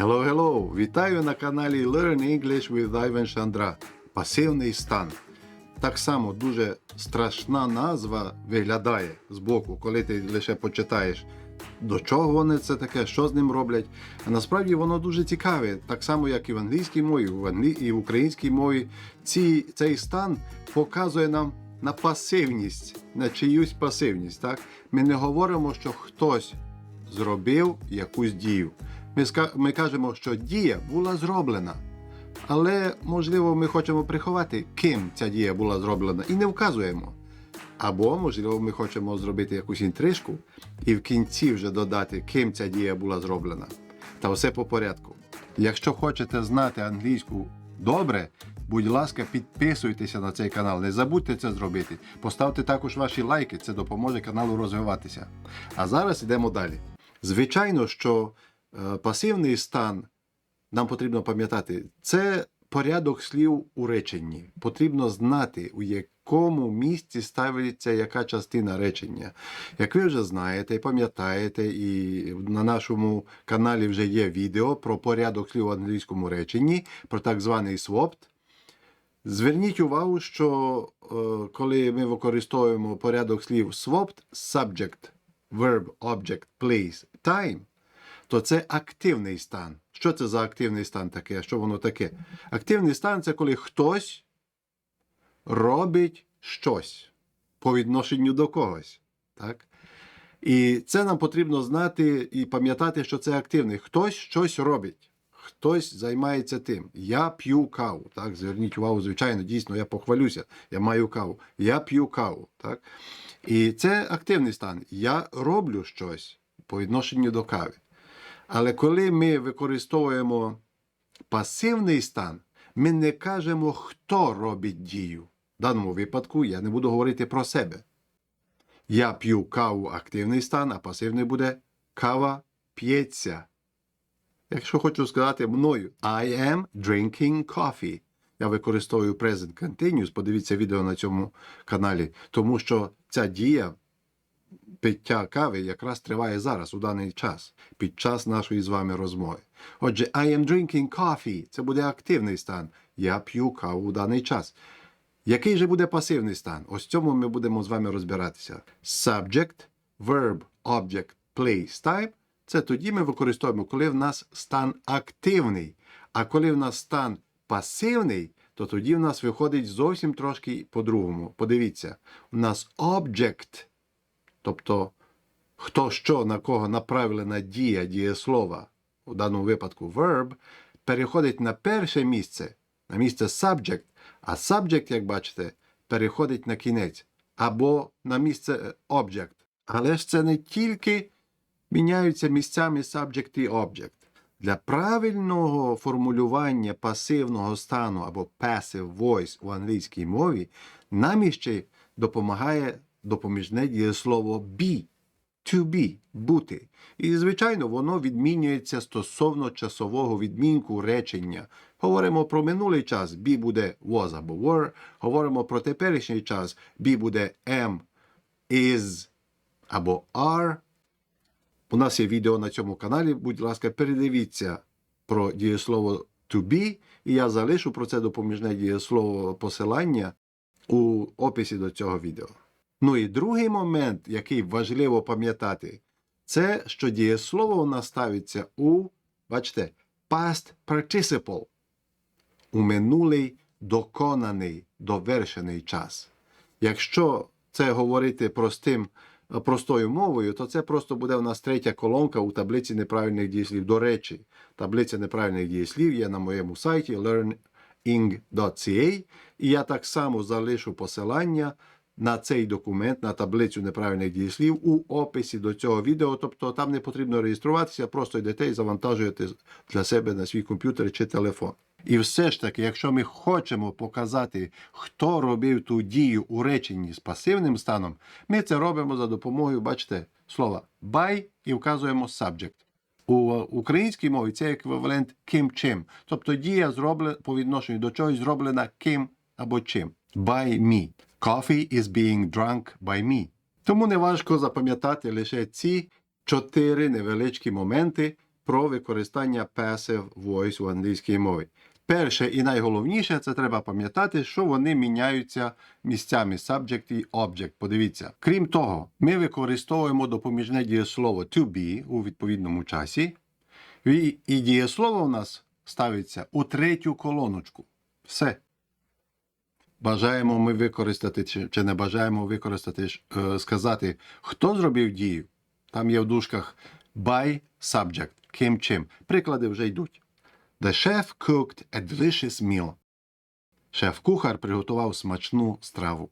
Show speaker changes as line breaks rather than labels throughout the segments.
Hello, hello! Вітаю на каналі Learn English with Ivan Шандра. Пасивний стан. Так само дуже страшна назва виглядає збоку, коли ти лише почитаєш, до чого вони це таке, що з ним роблять. А насправді воно дуже цікаве, так само, як і в англійській мові, в і в українській мові. Ці... Цей стан показує нам на пасивність, на чиюсь пасивність. Так? Ми не говоримо, що хтось зробив якусь дію. Ми, кажемо, що дія була зроблена. Але, можливо, ми хочемо приховати, ким ця дія була зроблена, і не вказуємо. Або, можливо, ми хочемо зробити якусь інтрижку і в кінці вже додати, ким ця дія була зроблена. Та все по порядку. Якщо хочете знати англійську добре, будь ласка, підписуйтеся на цей канал. Не забудьте це зробити. Поставте також ваші лайки, це допоможе каналу розвиватися. А зараз йдемо далі. Звичайно, що пасивний стан нам потрібно пам'ятати, це порядок слів у реченні. Потрібно знати, у якому місці ставиться яка частина речення. Як ви вже знаєте і пам'ятаєте, і на нашому каналі вже є відео про порядок слів у англійському реченні, про так званий swapped. Зверніть увагу, що е, коли ми використовуємо порядок слів swapped, subject, verb, object, place, time, то це активний стан. Що це за активний стан таке? Що воно таке? Активний стан це коли хтось робить щось по відношенню до когось. Так? І це нам потрібно знати і пам'ятати, що це активний. Хтось щось робить, хтось займається тим. Я п'ю каву. Так? Зверніть увагу, звичайно, дійсно, я похвалюся, я маю каву. Я п'ю каву. Так? І це активний стан. Я роблю щось по відношенню до кави. Але коли ми використовуємо пасивний стан, ми не кажемо, хто робить дію. В даному випадку я не буду говорити про себе. Я п'ю каву активний стан, а пасивний буде кава п'ється. Якщо хочу сказати мною, I am drinking coffee. Я використовую present continuous, подивіться відео на цьому каналі, тому що ця дія пиття кави якраз триває зараз, у даний час, під час нашої з вами розмови. Отже, I am drinking coffee це буде активний стан. Я п'ю каву у даний час. Який же буде пасивний стан? Ось цьому ми будемо з вами розбиратися. Subject, verb, object, place, time – це тоді ми використовуємо, коли в нас стан активний. А коли в нас стан пасивний, то тоді в нас виходить зовсім трошки по-другому. Подивіться, у нас object, тобто хто що на кого направлена дія, дієслова, у даному випадку verb, переходить на перше місце, на місце subject, а subject, як бачите, переходить на кінець або на місце е, object. Але ж це не тільки міняються місцями subject і object. Для правильного формулювання пасивного стану або passive voice у англійській мові нам іще допомагає допоміжне дієслово be. To be – бути. І, звичайно, воно відмінюється стосовно часового відмінку речення. Говоримо про минулий час be буде was або were. Говоримо про теперішній час be буде am, is або are. У нас є відео на цьому каналі. Будь ласка, передивіться про дієслово to be, і я залишу про це допоміжне дієслово посилання у описі до цього відео. Ну і другий момент, який важливо пам'ятати, це що дієслово у нас ставиться у, бачите, past participle, у минулий доконаний, довершений час. Якщо це говорити простим, простою мовою, то це просто буде у нас третя колонка у таблиці неправильних дієслів. До речі, таблиця неправильних дієслів є на моєму сайті learning.ca, і я так само залишу посилання на цей документ, на таблицю неправильних дієслів у описі до цього відео. Тобто там не потрібно реєструватися, просто йдете і завантажуєте для себе на свій комп'ютер чи телефон. І все ж таки, якщо ми хочемо показати, хто робив ту дію у реченні з пасивним станом, ми це робимо за допомогою, бачите, слова by і вказуємо subject. У українській мові це еквівалент ким чим. Тобто дія зроблена по відношенню до чогось зроблена ким або чим. By me. Coffee is being drunk by me. Тому не важко запам'ятати лише ці чотири невеличкі моменти про використання passive voice в англійській мові. Перше і найголовніше це треба пам'ятати, що вони міняються місцями subject і object. Подивіться. Крім того, ми використовуємо допоміжне дієслово to be у відповідному часі. І дієслово у нас ставиться у третю колоночку. Все. Бажаємо ми використати чи, чи не бажаємо використати, е, сказати, хто зробив дію. Там є в дужках by subject, ким чим. Приклади вже йдуть. The chef cooked a delicious meal. Шеф-кухар приготував смачну страву.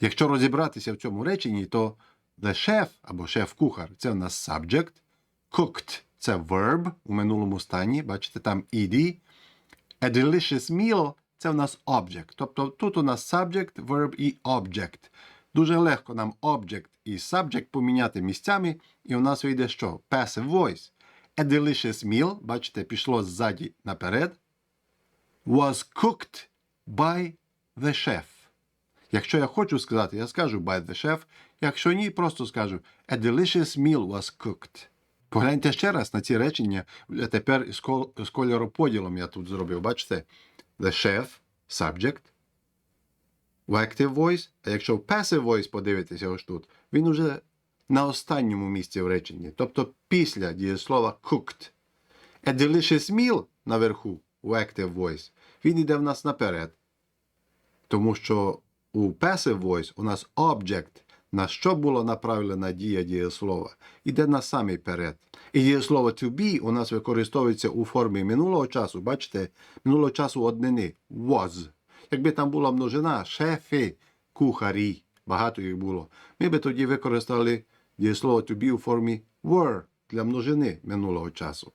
Якщо розібратися в цьому реченні, то the chef або шеф-кухар це в нас subject, cooked це verb у минулому стані, бачите, там ed. A delicious meal це в нас object. Тобто тут у нас subject, verb і object. Дуже легко нам object і subject поміняти місцями, і у нас вийде що? Passive voice. A delicious meal, бачите, пішло ззаді наперед. Was cooked by the chef. Якщо я хочу сказати, я скажу by the chef. Якщо ні, просто скажу A delicious meal was cooked. Погляньте ще раз на ці речення. Тепер з кол- з кольороподілом я тут зробив. Бачите? The chef, subject. В active voice. А якщо в passive voice подивитися ось тут, він уже на останньому місці в реченні. Тобто після дієслова cooked. A delicious meal наверху у active voice. Він йде в нас наперед. Тому що у passive voice у нас object, на що було направлена дія дієслова, іде перед. І дієслово to be у нас використовується у формі минулого часу. Бачите, минулого часу однини was. Якби там була множина, шефи, кухарі, багато їх було. Ми би тоді використали дієслово to be у формі were для множини минулого часу.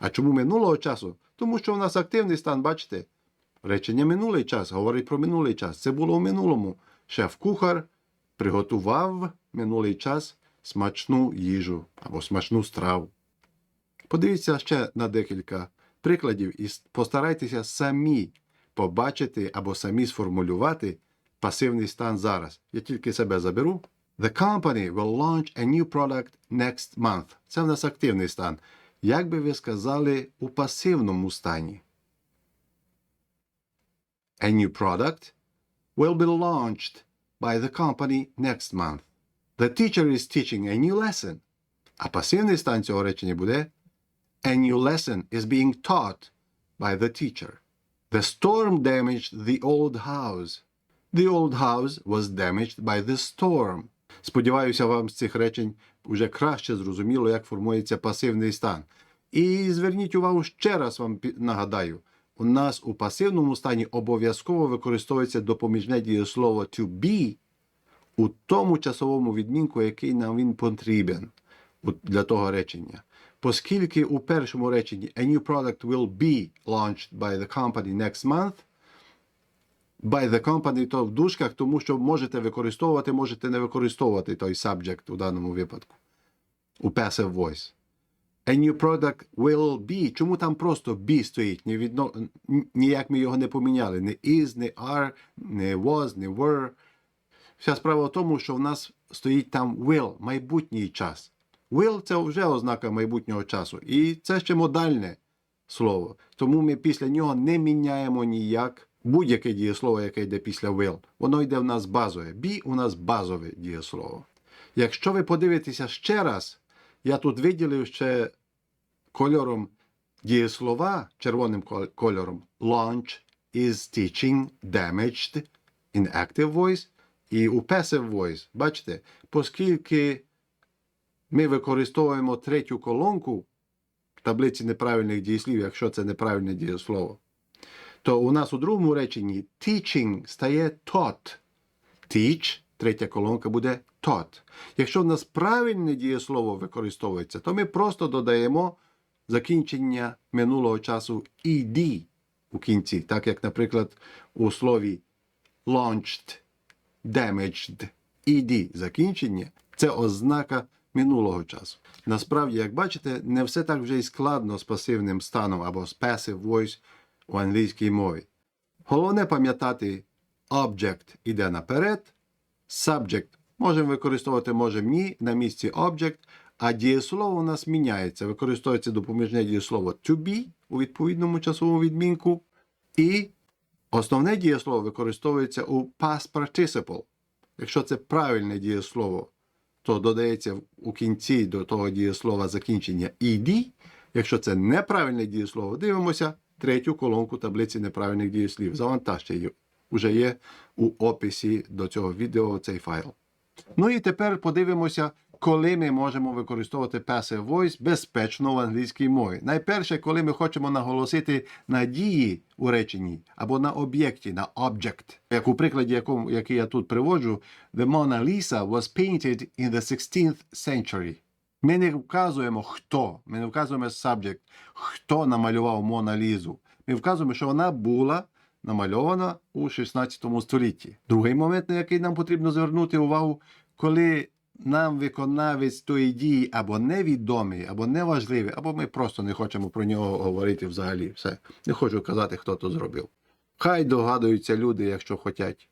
А чому минулого часу? Тому що у нас активний стан, бачите? Речення минулий час говорить про минулий час. Це було в минулому. Шеф-кухар приготував минулий час смачну їжу або смачну страву. Подивіться ще на декілька прикладів і постарайтеся самі побачити або самі сформулювати пасивний стан зараз. Я тільки себе заберу. The company will launch a new product next month. Це в нас активний стан. Як би ви сказали у пасивному стані? A new product will be launched by the company next month. The teacher is teaching a new lesson. А пасивний стан цього речення буде A new lesson is being taught by the teacher. The storm damaged the old house. The old house was damaged by the storm. Сподіваюся, вам з цих речень вже краще зрозуміло, як формується пасивний стан. І зверніть увагу ще раз вам нагадаю. У нас у пасивному стані обов'язково використовується допоміжне дієслово to be у тому часовому відмінку, який нам він потрібен для того речення. Оскільки у першому реченні a new product will be launched by the company next month, by the company то в дужках, тому що можете використовувати, можете не використовувати той subject у даному випадку. У passive voice. A new product will be. Чому там просто be стоїть? Ні відно... Ніяк ми його не поміняли. Не is, не are, не was, не were. Вся справа в тому, що в нас стоїть там will, майбутній час. Will це вже ознака майбутнього часу. І це ще модальне слово. Тому ми після нього не міняємо ніяк будь-яке дієслово, яке йде після will. Воно йде в нас базове. Be у нас базове дієслово. Якщо ви подивитеся ще раз, я тут виділив ще кольором дієслова, червоним кольором. Launch is teaching damaged in active voice і у passive voice. Бачите, оскільки ми використовуємо третю колонку в таблиці неправильних дієслів, якщо це неправильне дієслово, то у нас у другому реченні teaching стає taught. Teach, третя колонка буде taught. Якщо в нас правильне дієслово використовується, то ми просто додаємо закінчення минулого часу ed у кінці, так як, наприклад, у слові launched, damaged, ed закінчення це ознака минулого часу. Насправді, як бачите, не все так вже й складно з пасивним станом або з passive voice у англійській мові. Головне пам'ятати, object іде наперед, subject можемо використовувати, можемо ні, на місці object, А дієслово у нас міняється. Використовується допоміжне дієслово to be у відповідному часовому відмінку. І основне дієслово використовується у past participle. Якщо це правильне дієслово, то додається у кінці до того дієслова закінчення «ed». Якщо це неправильне дієслово, дивимося третю колонку таблиці неправильних дієслів. Завантажте її. Уже є у описі до цього відео цей файл. Ну і тепер подивимося, коли ми можемо використовувати passive voice безпечно в англійській мові. Найперше, коли ми хочемо наголосити на дії у реченні або на об'єкті, на object. Як у прикладі, якому, який я тут приводжу, The Mona Lisa was painted in the 16th century. Ми не вказуємо хто, ми не вказуємо subject, хто намалював Мона Лізу. Ми вказуємо, що вона була намальована у 16 столітті. Другий момент, на який нам потрібно звернути увагу, коли нам виконавець тої дії або невідомий, або неважливий, або ми просто не хочемо про нього говорити взагалі. Все. Не хочу казати, хто то зробив. Хай догадуються люди, якщо хочуть.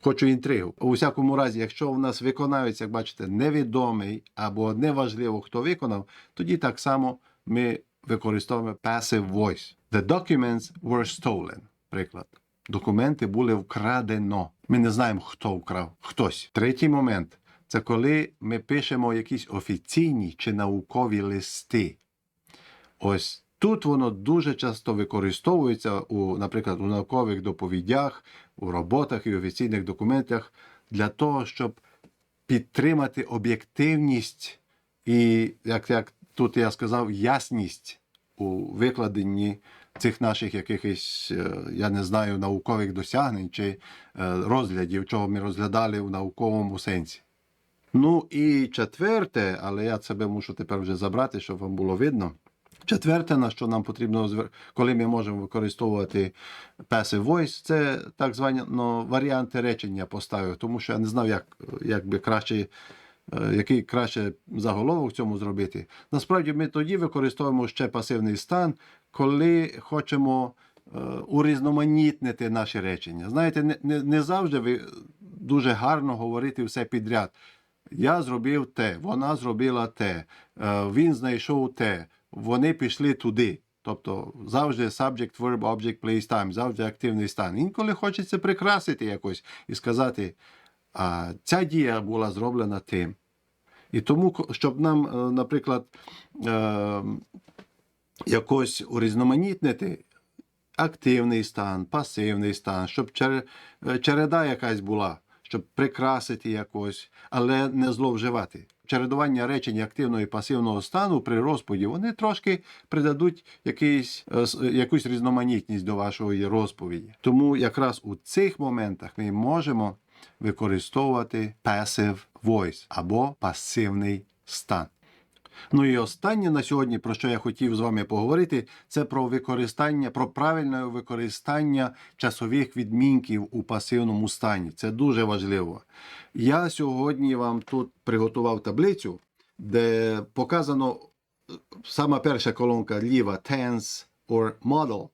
Хочу інтригу. У всякому разі, якщо в нас виконавець, як бачите, невідомий або неважливо, хто виконав, тоді так само ми використовуємо passive voice. The documents were stolen. Приклад. Документи були вкрадено. Ми не знаємо, хто вкрав. Хтось. Третій момент це коли ми пишемо якісь офіційні чи наукові листи. Ось тут воно дуже часто використовується у, наприклад, у наукових доповідях, у роботах і офіційних документах для того, щоб підтримати об'єктивність і, як, як тут я сказав, ясність у викладенні цих наших якихось, е, я не знаю, наукових досягнень чи е, розглядів, чого ми розглядали у науковому сенсі. Ну і четверте, але я себе мушу тепер вже забрати, щоб вам було видно. Четверте, на що нам потрібно, коли ми можемо використовувати passive voice, це так звані ну, варіанти речення поставив, тому що я не знав, як, як би краще, е, який краще заголовок цьому зробити. Насправді ми тоді використовуємо ще пасивний стан, коли хочемо е, урізноманітнити наші речення. Знаєте, не, не, не завжди ви дуже гарно говорити все підряд. Я зробив те, вона зробила те, е, він знайшов те, вони пішли туди. Тобто завжди subject, verb, object, place, time, завжди активний стан. Інколи хочеться прикрасити якось і сказати, а ця дія була зроблена тим. І тому, щоб нам, е, наприклад, якось урізноманітнити активний стан, пасивний стан, щоб е, череда якась була, щоб прикрасити якось, але не зловживати. Чередування речень активного і пасивного стану при розповіді вони трошки придадуть якийсь, е, е, якусь різноманітність до вашої розповіді. Тому якраз у цих моментах ми можемо використовувати passive voice або пасивний стан. Ну і останнє на сьогодні, про що я хотів з вами поговорити, це про використання, про правильне використання часових відмінків у пасивному стані. Це дуже важливо. Я сьогодні вам тут приготував таблицю, де показано е, сама перша колонка ліва tense or model,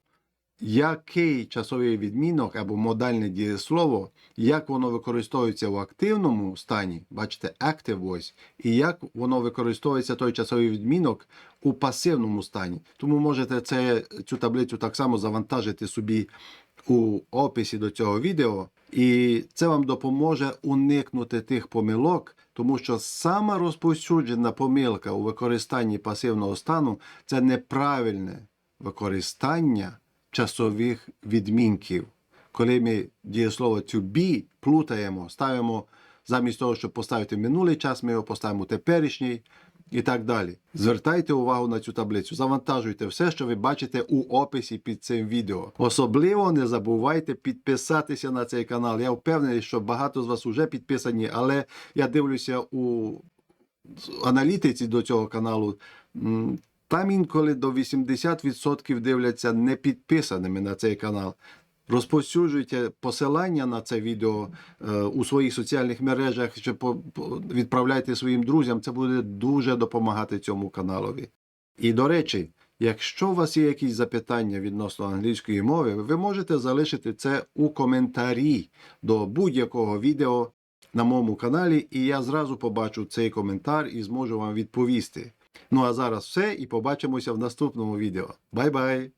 який часовий відмінок або модальне дієслово, як воно використовується в активному стані, бачите, active voice, і як воно використовується той часовий відмінок у пасивному стані. Тому можете це, цю таблицю так само завантажити собі у описі до цього відео, і це вам допоможе уникнути тих помилок, тому що сама розповсюджена помилка у використанні пасивного стану це неправильне використання часових відмінків. Коли ми дієслово to be плутаємо, ставимо замість того, щоб поставити минулий час, ми його поставимо теперішній і так далі. Звертайте увагу на цю таблицю, завантажуйте все, що ви бачите у описі під цим відео. Особливо не забувайте підписатися на цей канал. Я впевнений, що багато з вас вже підписані, але я дивлюся у аналітиці до цього каналу. Там інколи до 80% дивляться не підписаними на цей канал. Розповсюджуйте посилання на це відео е, у своїх соціальних мережах, чи відправляйте своїм друзям. Це буде дуже допомагати цьому каналові. І до речі, якщо у вас є якісь запитання відносно англійської мови, ви можете залишити це у коментарі до будь-якого відео на моєму каналі, і я зразу побачу цей коментар і зможу вам відповісти. Ну а зараз все, і побачимося в наступному відео. Бай-бай!